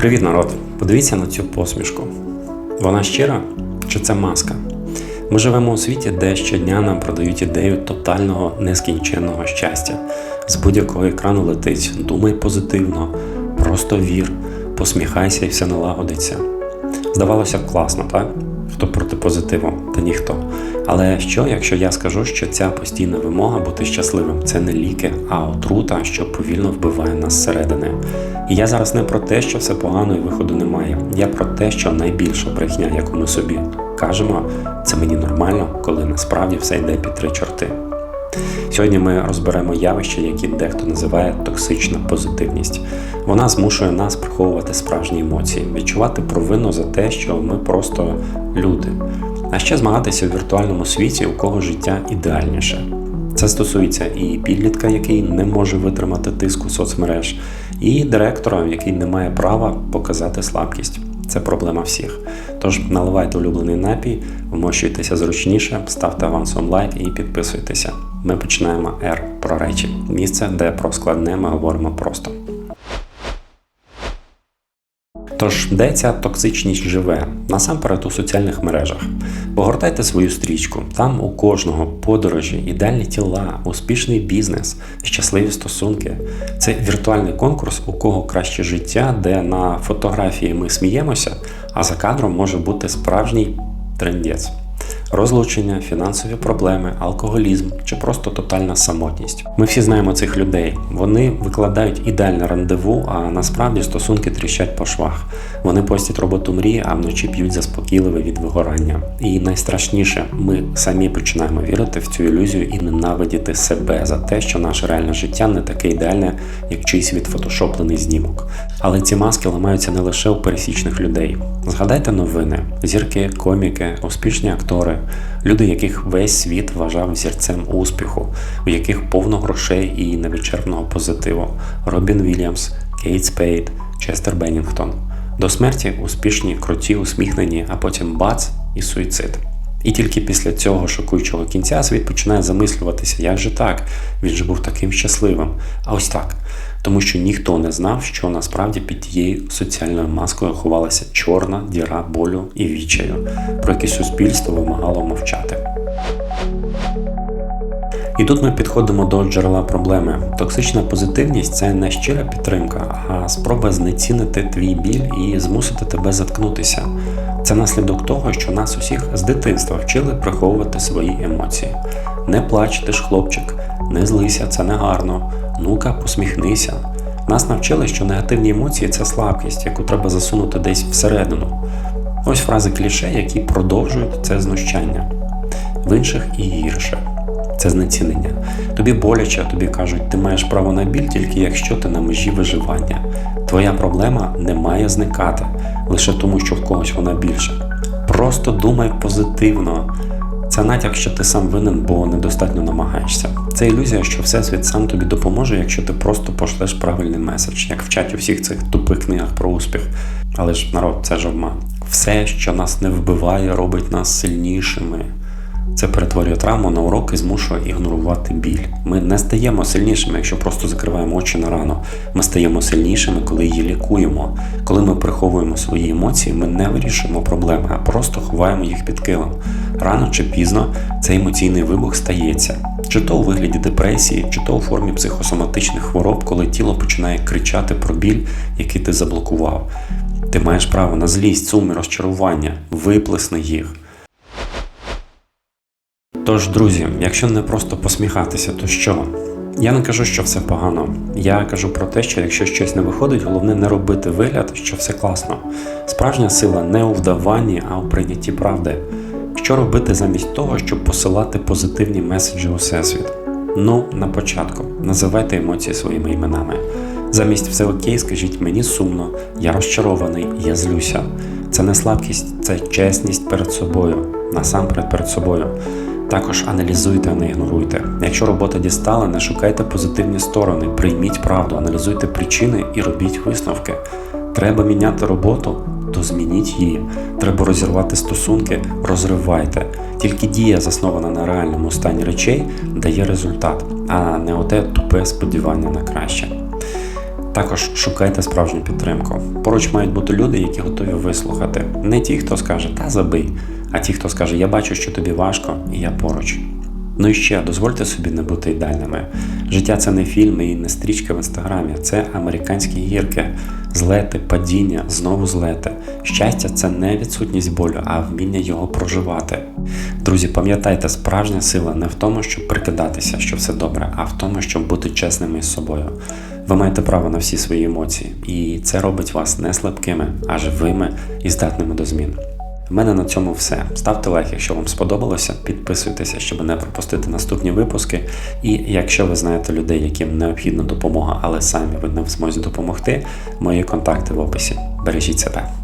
Привіт, народ! Подивіться на цю посмішку. Вона щира чи це маска? Ми живемо у світі, де щодня нам продають ідею тотального нескінченного щастя. З будь-якого екрану летить думай позитивно, просто вір, посміхайся і все налагодиться. Здавалося б, класно, так? Хто проти позитиву? Та ніхто. Але що, якщо я скажу, що ця постійна вимога бути щасливим це не ліки, а отрута, що повільно вбиває нас зсередини. І я зараз не про те, що все погано і виходу немає. Я про те, що найбільша брехня, яку ми собі кажемо, це мені нормально, коли насправді все йде під три чорти. Сьогодні ми розберемо явище, які дехто називає токсична позитивність. Вона змушує нас приховувати справжні емоції, відчувати провину за те, що ми просто люди, а ще змагатися в віртуальному світі, у кого життя ідеальніше. Це стосується і підлітка, який не може витримати тиску соцмереж, і директора, який не має права показати слабкість. Це проблема всіх. Тож наливайте улюблений напій, вмощуйтеся зручніше, ставте авансом лайк і підписуйтеся. Ми починаємо R про речі, місце, де про складне ми говоримо просто. Тож, де ця токсичність живе? Насамперед у соціальних мережах. Погортайте свою стрічку. Там у кожного подорожі, ідеальні тіла, успішний бізнес, щасливі стосунки. Це віртуальний конкурс, у кого краще життя, де на фотографії ми сміємося, а за кадром може бути справжній трендець. Розлучення, фінансові проблеми, алкоголізм чи просто тотальна самотність. Ми всі знаємо цих людей. Вони викладають ідеальне рандеву, а насправді стосунки тріщать по швах. Вони постять роботу мрії, а вночі п'ють заспокійливе від вигорання. І найстрашніше, ми самі починаємо вірити в цю ілюзію і ненавидіти себе за те, що наше реальне життя не таке ідеальне, як чийсь відфотошоплений знімок. Але ці маски ламаються не лише у пересічних людей. Згадайте новини, зірки, коміки, успішні актори, люди, яких весь світ вважав зірцем успіху, у яких повно грошей і невичерпного позитиву. Робін Вільямс, Кейт Спейд, Честер Беннінгтон. До смерті успішні, круті, усміхнені, а потім бац і суїцид. І тільки після цього шокуючого кінця світ починає замислюватися, як же так, він же був таким щасливим. А ось так. Тому що ніхто не знав, що насправді під тією соціальною маскою ховалася чорна діра болю і вічаю, про які суспільство вимагало мовчати. І тут ми підходимо до джерела проблеми. Токсична позитивність це не щира підтримка, а спроба знецінити твій біль і змусити тебе заткнутися. Це наслідок того, що нас усіх з дитинства вчили приховувати свої емоції. Не плач, ти ж хлопчик, не злися, це не гарно. Ну-ка, посміхнися. Нас навчили, що негативні емоції це слабкість, яку треба засунути десь всередину. Ось фрази кліше, які продовжують це знущання. В інших і гірше. Це знецінення. Тобі боляче, тобі кажуть, ти маєш право на біль тільки якщо ти на межі виживання. Твоя проблема не має зникати лише тому, що в когось вона більша. Просто думай позитивно. Це натяк, що ти сам винен, бо недостатньо намагаєшся. Це ілюзія, що Всесвіт сам тобі допоможе, якщо ти просто пошлеш правильний меседж, як вчать у всіх цих тупих книгах про успіх. Але ж народ, це ж обман. Все, що нас не вбиває, робить нас сильнішими. Це перетворює травму на урок і змушує ігнорувати біль. Ми не стаємо сильнішими, якщо просто закриваємо очі на рану. Ми стаємо сильнішими, коли її лікуємо. Коли ми приховуємо свої емоції, ми не вирішуємо проблеми, а просто ховаємо їх під килим. Рано чи пізно цей емоційний вибух стається, чи то у вигляді депресії, чи то у формі психосоматичних хвороб, коли тіло починає кричати про біль, який ти заблокував. Ти маєш право на злість, сум і розчарування, виплесни їх. Тож, друзі, якщо не просто посміхатися, то що? Я не кажу, що все погано. Я кажу про те, що якщо щось не виходить, головне не робити вигляд, що все класно. Справжня сила не у вдаванні, а у прийнятті правди. Що робити замість того, щоб посилати позитивні меседжі у всесвіт? Ну, на початку, називайте емоції своїми іменами. Замість все окей, скажіть мені сумно, я розчарований, я злюся. Це не слабкість, це чесність перед собою, насамперед перед собою. Також аналізуйте, а не ігноруйте. Якщо робота дістала, не шукайте позитивні сторони, прийміть правду, аналізуйте причини і робіть висновки. Треба міняти роботу, то змініть її. Треба розірвати стосунки, розривайте. Тільки дія, заснована на реальному стані речей, дає результат, а не оте тупе сподівання на краще. Також шукайте справжню підтримку. Поруч мають бути люди, які готові вислухати. Не ті, хто скаже та забий, а ті, хто скаже Я бачу, що тобі важко, і я поруч. Ну і ще дозвольте собі не бути ідеальними. Життя це не фільми і не стрічка в інстаграмі, це американські гірки, злети, падіння, знову злети. Щастя це не відсутність болю, а вміння його проживати. Друзі, пам'ятайте, справжня сила не в тому, щоб прикидатися, що все добре, а в тому, щоб бути чесними із собою. Ви маєте право на всі свої емоції, і це робить вас не слабкими, а живими і здатними до змін. В мене на цьому все. Ставте лайк, якщо вам сподобалося, підписуйтеся, щоб не пропустити наступні випуски. І якщо ви знаєте людей, яким необхідна допомога, але самі ви не в змозі допомогти, мої контакти в описі. Бережіть себе.